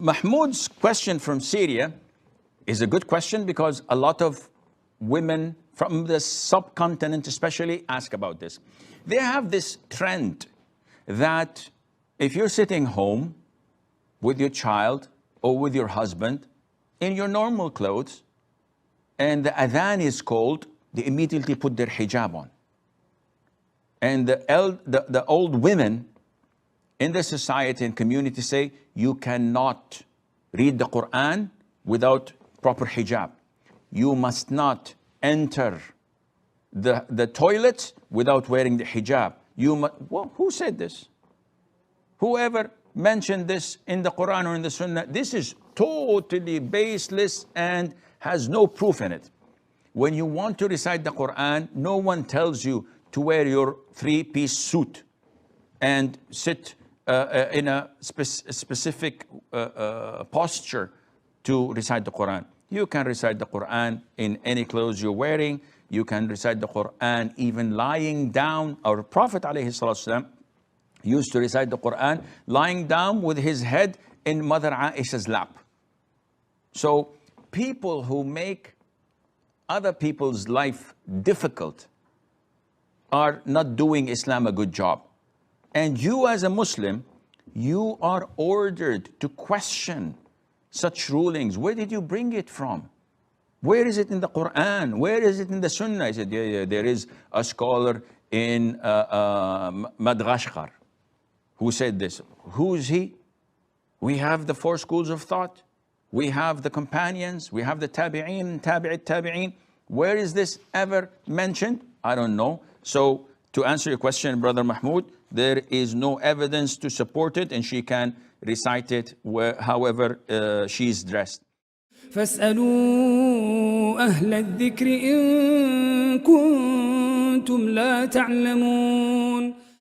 Mahmoud's question from Syria is a good question because a lot of women from the subcontinent, especially, ask about this. They have this trend that if you're sitting home with your child or with your husband in your normal clothes and the adhan is called, they immediately put their hijab on. And the, the, the old women in the society and community say you cannot read the Quran without proper hijab. You must not enter the, the toilet without wearing the hijab. You mu- well, who said this? Whoever mentioned this in the Quran or in the Sunnah, this is totally baseless and has no proof in it. When you want to recite the Quran, no one tells you to wear your three piece suit and sit uh, uh, in a spec- specific uh, uh, posture to recite the Quran. You can recite the Quran in any clothes you're wearing. You can recite the Quran even lying down. Our Prophet ﷺ used to recite the Quran lying down with his head in Mother Aisha's lap. So people who make other people's life difficult are not doing Islam a good job. And you, as a Muslim, you are ordered to question such rulings. Where did you bring it from? Where is it in the Quran? Where is it in the Sunnah? I said, yeah, yeah, there is a scholar in uh, uh, who said this. Who is he? We have the four schools of thought. We have the companions. We have the tabi'in, tabi'it, tabi'in. Where is this ever mentioned? I don't know. So to answer your question, Brother Mahmoud, there is no evidence to support it and she can recite it where, however uh, she's dressed. فاسألوا أهل الذكر إن كنتم لا تعلمون